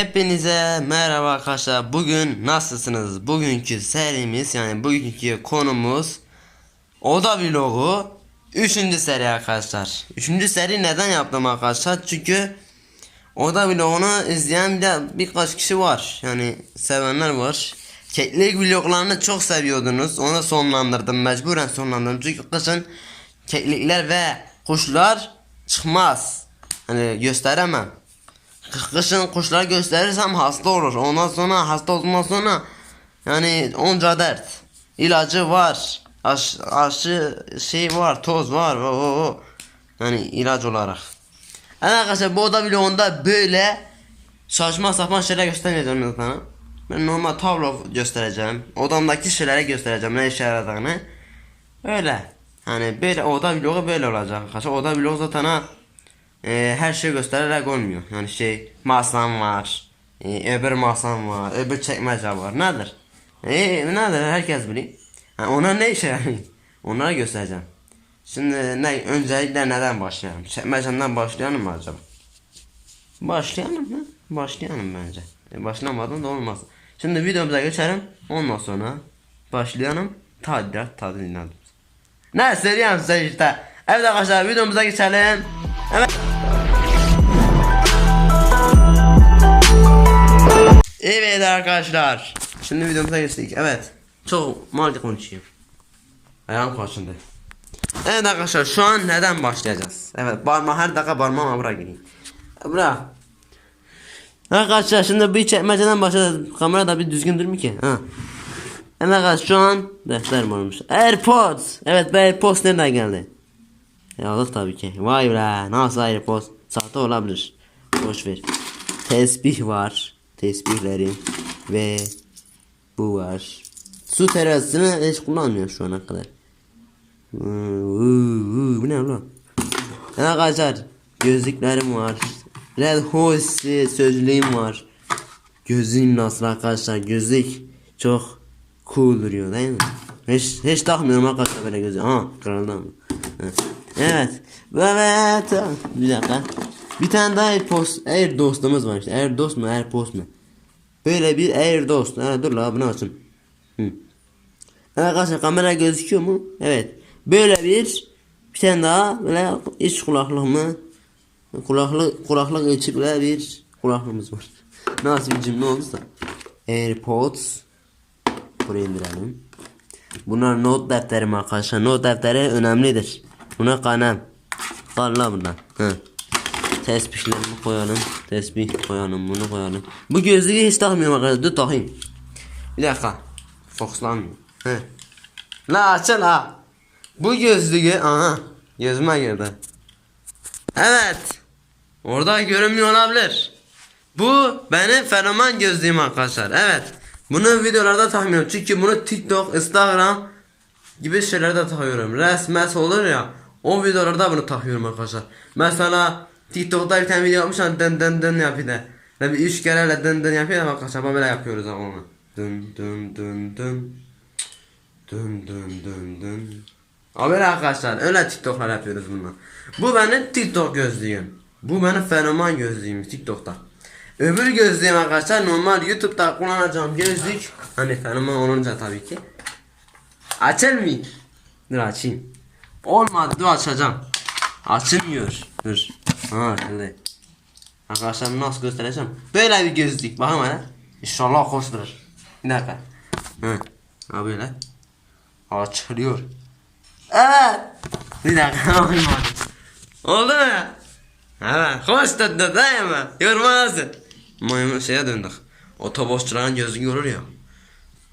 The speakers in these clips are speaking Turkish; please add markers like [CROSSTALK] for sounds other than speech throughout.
Hepinize merhaba arkadaşlar. Bugün nasılsınız? Bugünkü serimiz yani bugünkü konumuz Oda vlogu 3. seri arkadaşlar. 3. seri neden yaptım arkadaşlar? Çünkü Oda vlogunu izleyen bir, birkaç kişi var. Yani sevenler var. Keklik vloglarını çok seviyordunuz. Onu sonlandırdım. Mecburen sonlandırdım. Çünkü kışın keklikler ve kuşlar çıkmaz. Hani gösteremem. Kışın kuşları gösterirsem hasta olur. Ondan sonra hasta olduktan sonra yani onca dert. İlacı var. Aş, aşı şey var, toz var. O, o, o. Yani ilaç olarak. Evet arkadaşlar bu oda vlogunda böyle saçma sapan şeyler göstermeyeceğim zaten. Ben normal tablo göstereceğim. Odamdaki şeyleri göstereceğim ne işe yaradığını. Öyle. Hani böyle oda vlogu böyle olacak arkadaşlar. Oda vlogu zaten ha, e, her şey göstererek olmuyor. Yani şey masam var. E, öbür masam var. Öbür çekmece var. Nedir? E, nedir? Herkes biliyor. Yani ona ne işe yarıyor? Onları göstereceğim. Şimdi ne öncelikle neden başlayalım? Çekmecemden başlayalım mı acaba? Başlayalım mı? Başlayalım bence. E, başlamadan da olmaz. Şimdi videomuza geçelim. Ondan sonra başlayalım. Tadilat tadilat. Ne söylüyorum size işte. Evet arkadaşlar videomuza geçelim. Evet. Arkadaşlar. Şimdi videomuza geçtik. Evet. Çok malca konuşuyorum. Ayağım kaçındı. Evet arkadaşlar şu an neden başlayacağız? Evet parma her dakika parmağıma bırak gireyim. Bırak. Arkadaşlar şimdi bir çekmeceden başladı. Kamera da bir düzgün durmuyor ki. Ha. Evet arkadaşlar şu an defterim olmuş. Airpods. Evet bu Airpods nereden geldi? Yazık tabii ki. Vay be nasıl Airpods? Sahte olabilir. Boş ver. Tesbih var. Tesbihlerim. Ve bu var. Su terasını hiç kullanmıyorum şu ana kadar. Bu ne lan? Arkadaşlar gözlüklerim var. Red Horse sözlüğüm var. Gözlüğüm nasıl arkadaşlar gözlük çok cool duruyor değil mi? Hiç, hiç takmıyorum arkadaşlar böyle gözlük. Ha kırıldı mı? Evet. Evet. Bir dakika. Bir tane daha AirPods, Air dostumuz var işte. Air dost mu AirPods mu? Böyle bir Air dost. Ha, dur la bunu açın. Hı. Arkadaşlar kamera gözüküyor mu? Evet. Böyle bir bir tane daha böyle iç kulaklık mı? Kulaklık kulaklık içi böyle bir kulaklığımız var. [LAUGHS] Nasıl bir cümle olursa. AirPods buraya indirelim. Bunlar not defterim arkadaşlar. Not defteri önemlidir. Buna kalem. Al la buradan. Hı. Tesbihlerimi koyalım. Tesbih koyalım. Bunu koyalım. Bu gözlüğü hiç takmıyorum arkadaşlar. Dur takayım. Bir dakika. Fokuslanmıyor. La aç la. Bu gözlüğü aha gözüme girdi. Evet. Orada görünmüyor olabilir. Bu benim fenomen gözlüğüm arkadaşlar. Evet. Bunu videolarda takmıyorum. Çünkü bunu TikTok, Instagram gibi şeylerde takıyorum. Resmes olur ya. O videolarda bunu takıyorum arkadaşlar. Mesela TikTok'ta bir tane video yapmışlar dın dın dın yapıyor da. Ve bir üç kere dın dın yapıyor da arkadaşlar böyle yapıyoruz ama onu. Dın dın dın dın. Dın dın dın dın. Abi arkadaşlar öyle TikTok'lar yapıyoruz bunlar. Bu benim TikTok gözlüğüm. Bu benim fenomen gözlüğüm TikTok'ta. Öbür gözlüğüm arkadaşlar normal YouTube'da kullanacağım gözlük. Hani fenomen olunca tabii ki. Açılmıyor. Dur açayım. Olmadı dur açacağım. Açılmıyor. Dur. Ha şöyle. Arkadaşlar nasıl göstereceğim? Böyle bir gözlük. Bakın hele. İnşallah hoştur. Bir dakika. Hı. Ha böyle. Açılıyor. Evet. Bir dakika. [LAUGHS] Oldu mu? Evet. Hoş tuttu değil mi? Yormazsın. Maymun şeye döndük. Otobüsçülerin gözünü görür ya.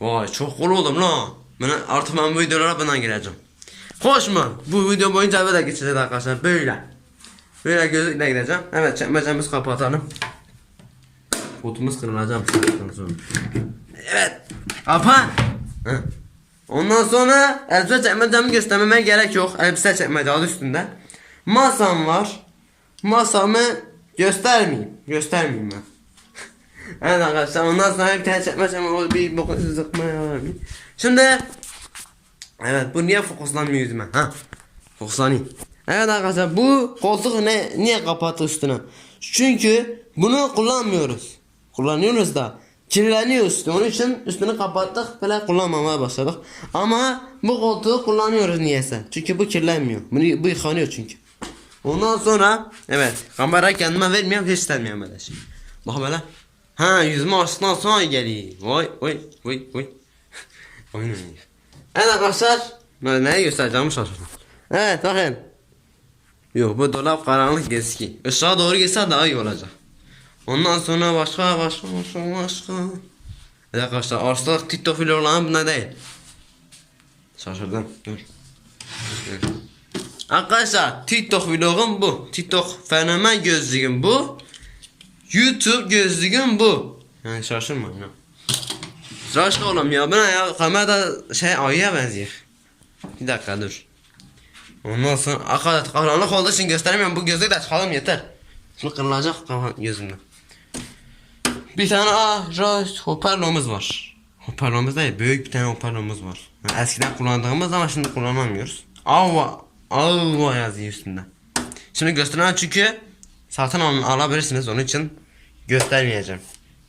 Vay çok cool oldum lan. Ben artık ben bu videolara bundan gireceğim. Hoş mu? Bu video boyunca böyle geçeceğiz arkadaşlar. Böyle. Böyle gözlükle gideceğim. Evet çekmecemizi kapatalım. Kutumuz kırılacağım. sonra. Evet. Kapan. Hı. Ondan sonra elbise çekmecemi göstermeme gerek yok. Elbise çekmece adı üstünde. Masam var. Masamı göstermeyeyim. Göstermeyeyim ben. [LAUGHS] evet arkadaşlar ondan sonra bir tane çekmecem var. Bir bokunu sıkmaya var. Şimdi Evet bu niye fokuslanmıyor yüzüme? Ha? Fokuslanayım. Evet arkadaşlar bu koltuk ne niye kapattı üstüne? Çünkü bunu kullanmıyoruz. kullanıyoruz da kirleniyor üstü. Onun için üstünü kapattık böyle kullanmamaya başladık. Ama bu koltuğu kullanıyoruz niyeyse. Çünkü bu kirlenmiyor. Bunu, bu yıkanıyor çünkü. Ondan sonra evet kamera kendime vermiyorum hiç istemiyorum böyle şey. Bak böyle. Ha yüzüme açtıktan sonra geliyor. Vay vay vay vay. Oynuyor. Evet arkadaşlar. Neyi göstereceğimi şaşırdım. Evet bakın. Yok bu dolap karanlık eski. Işığa doğru gitse daha iyi olacak. Ondan sonra başka başka başka başka. Evet arkadaşlar arsızlık TikTok vloglarım bunda değil. Şaşırdım. Dur. Dur. Arkadaşlar TikTok vlogum bu. TikTok fenomen gözlüğüm bu. YouTube gözlüğüm bu. Yani şaşırmayın. Tıraş oğlum ya. Bu ne ya? Kamerada şey ayıya benziyor. Bir dakika dur. Ondan sonra arkadaşlar karanlık olduğu için gösteremiyorum. Bu gözlüğü de çıkalım yeter. Şimdi kırılacak gözümden. Bir tane ah hoparlörümüz var. Hoparlörümüz değil büyük bir tane hoparlörümüz var. Yani eskiden kullandığımız ama şimdi kullanamıyoruz. Avva Avva yazıyor üstünde. Şimdi gösteren çünkü satın alın alabilirsiniz onun için göstermeyeceğim.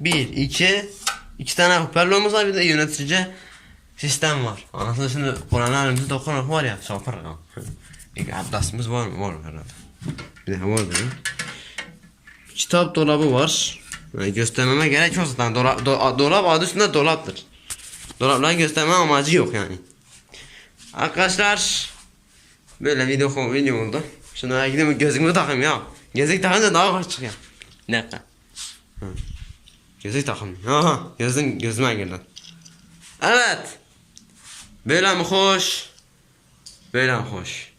Bir, iki, iki tane hoparlörümüz var bir de yönetici sistem var. Anasını şimdi Kur'an'ın elimizde dokunak var ya şapır ya. Bir abdastımız var mı? Var herhalde. Bir de var benim. Kitap dolabı var. Yani göstermeme gerek yok zaten. Dolap, do- dolap adı üstünde dolaptır. Dolapları gösterme amacı yok yani. Arkadaşlar böyle video video oldu. Şuna gideyim gözlüğümü takayım ya. Gözlük takınca daha hoş çıkıyor. Bir dakika. Gözlük takayım. Aha gözüm gözüme girdi. Evet. Böyle mi hoş? Böyle mi hoş?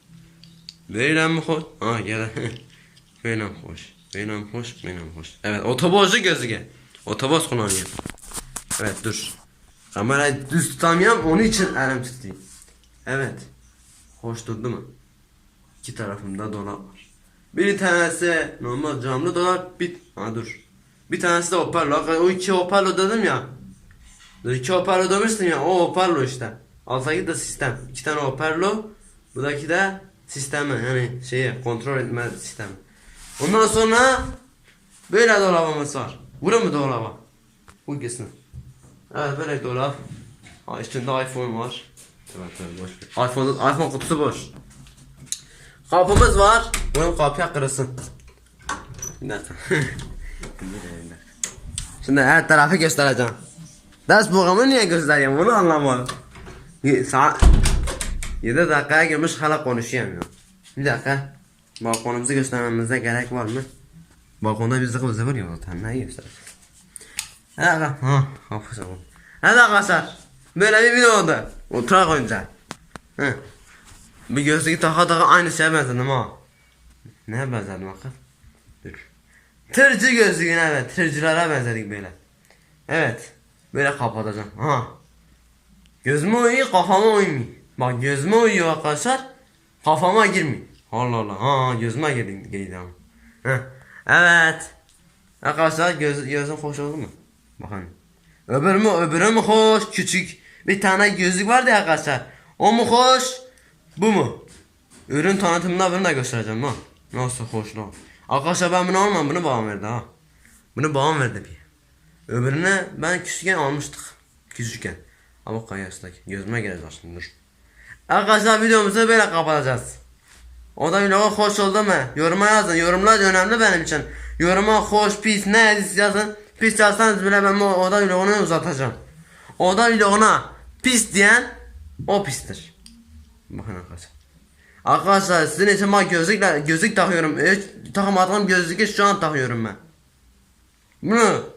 Böyle mi hoş? Aa gel. [LAUGHS] Böyle mi hoş? Böyle mi hoş? Böyle mi hoş? Evet otobüsçü gözlüğü. Otobüs kullanıyor. Evet dur. Kamerayı düz tutamıyorum onun için elim tutayım. Evet. Hoş durdu mu? İki tarafımda dolap var. Bir tanesi normal camlı dolap bir... Ha dur. Bir tanesi de hoparlör. O iki hoparlör dedim ya. İki hoparlör demiştim ya o hoparlör işte. Alttaki de sistem. İki tane hoparlör. Buradaki de sistemi yani şeyi kontrol etme sistemi. Ondan sonra böyle dolabımız var. Vurun mu dolaba? Bu gitsin. Evet böyle dolap. Ha, üstünde iPhone var. Evet, evet, boş ver. iPhone, iPhone kutusu boş. Kapımız var. Bunun kapıya kırılsın. Bir dakika. [LAUGHS] Şimdi her tarafı göstereceğim. Ders programı niye göstereyim bunu anlamadım. Saat 7 dakikaya girmiş hala ya. Bir dakika. Balkonumuzu göstermemize gerek var mı? Balkonda bir zıkı zıvır yok zaten. Ne göster? Hadi ha, hafız ama. Hadi arkadaşlar. Böyle bir video oldu. Oturak önce. Hı. Bir gözlüğü taka taka aynı şeye benzedim ha. Neye benzedim bakın? Dur. Tırcı gözlüğüne evet. Tırcılara benzedik böyle. Evet. Böyle kapatacağım. Ha. Gözüme uyuyor kafama uymuyor. Bak gözüme uyuyor arkadaşlar. Kafama girmiyor. Allah Allah. Ha gözüme girdi, girdi ama. Evet. Arkadaşlar göz, gözüm hoş oldu mu? Bakın. Öbür mü öbürü mü hoş küçük. Bir tane gözlük vardı ya arkadaşlar. O mu hoş? Bu mu? Ürün tanıtımında bunu da göstereceğim ha. Nasıl hoş lan. Arkadaşlar ben bunu almam bunu babam verdi ha. Bunu babam verdi bir. Öbürüne ben küçükken almıştık. Küçükken. Ama kayasındaki. Gözüme gelecek şimdi. Arkadaşlar videomuzu böyle kapatacağız. O da vloga hoş oldu mu? Yoruma yazın. Yorumlar önemli benim için. Yoruma hoş, pis, ne yazın. Pis yazsanız bile ben o oda vlogunu uzatacağım. Oda vloguna pis diyen o pistir. Bakın arkadaşlar. Arkadaşlar sizin için bak gözlükle gözlük takıyorum. Hiç takmadığım gözlüğü şu an takıyorum ben. Bunu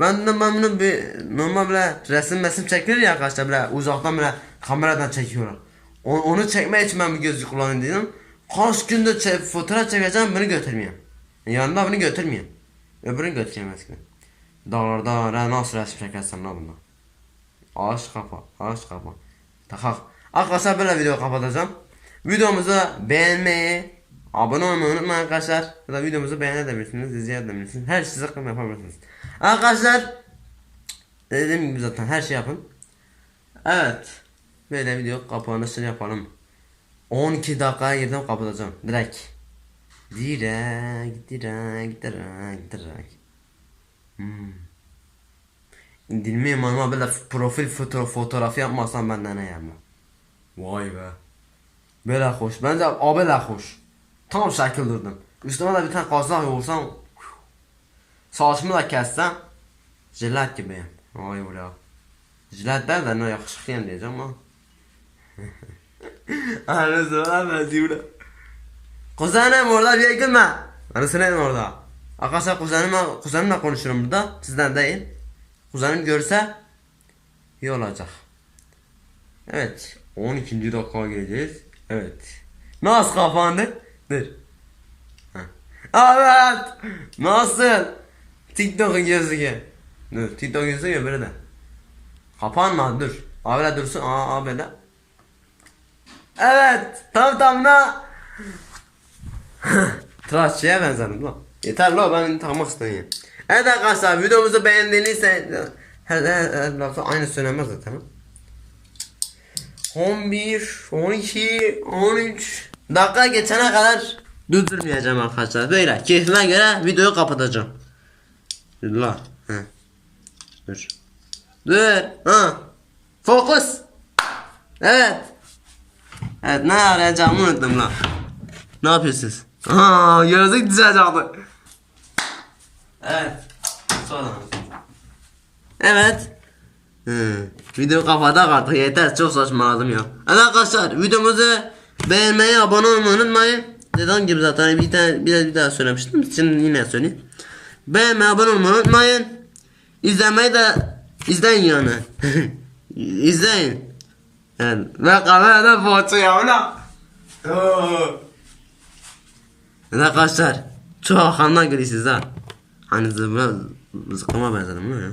ben de ben bunu bir normal böyle resim mesim çekilir ya arkadaşlar böyle uzaktan böyle kameradan çekiyorlar. O- onu çekmek için ben bir gözlük kullanıyorum dedim. Kaç gündür çe- fotoğraf çekeceğim bunu götürmeyeyim. Yanında bunu götürmeyeyim. Öbürünü götüreyim eskiden. Dağlarda re- nasıl resim çekersen lan bunda. Ağaç kapa, ağaç kapa. Takak. Arkadaşlar böyle video kapatacağım. Videomuzu beğenmeyi, abone olmayı unutmayın arkadaşlar. Ya da videomuzu beğenebilirsiniz, izleyebilirsiniz. Her şeyi sakın yapabilirsiniz. Arkadaşlar dediğim gibi zaten her şey yapın. Evet. Böyle video kapanışını yapalım. 12 dakikaya girdim kapatacağım. Direkt. Direkt, direkt, direkt, direkt. İndirmeyeyim ama böyle profil foto fotoğrafı yapmasam benden ne yapma. Vay be. Böyle hoş. Bence o böyle hoş. Tam şekil durdum. Üstüme de bir tane kazak yoğursam. Saçımı da kessem. Jilet gibiyim. Vay be. Jilet der de ne yakışıklıyım diyeceğim ama. Anasını ben diyorum. Kuzenim orada bir gülme. Anasını orada. Arkadaşlar kuzenimle, kuzenimle konuşurum burada. Sizden değil. Kuzenim görse iyi olacak. Evet. 12. dakika geleceğiz. Evet. Nasıl kapandı? Dur. Evet. Nasıl? TikTok'un gözüküyor. Dur. TikTok gözüküyor böyle de. Kapanma dur. Abi dursun. Aa de. Evet. Tam tam da. [LAUGHS] Tıraşçıya benzedim lan. Yeter lan ben takmak istemiyorum. Evet arkadaşlar videomuzu beğendiyseniz her, her, her lafı aynı söylemez zaten. 11, 12, 13 dakika geçene kadar durdurmayacağım arkadaşlar. Böyle keyfime göre videoyu kapatacağım. Lan. Hı. Dur. Dur. Ha. Fokus. Evet. Evet ne arayacağımı unuttum lan. Ne yapıyorsunuz? Aa gözlük düşecekti. Evet. Sonra. Evet. Hı. Video kapatak artık yeter çok saçmaladım ya. Evet arkadaşlar videomuzu beğenmeyi abone olmayı unutmayın. Dediğim gibi zaten bir tane bir, bir daha söylemiştim. Şimdi yine söyleyeyim. Beğenmeyi abone olmayı unutmayın. İzlemeyi de izleyin yani. [LAUGHS] İzleyin. Evet. Ve kamerada foto ya ulan. Arkadaşlar çok hakandan gülüyorsunuz ha. Hani zıbra değil mi ya?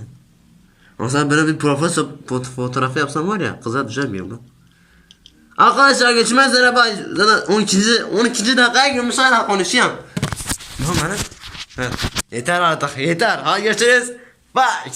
Aslında böyle bir profil fot fotoğrafı yapsam var ya kıza düşer miyim lan? Arkadaşlar geçmez zaten 12. 12. dakikaya girmiş hala konuşuyorum. Ne lan? Yeter artık yeter. Hadi görüşürüz. Bye.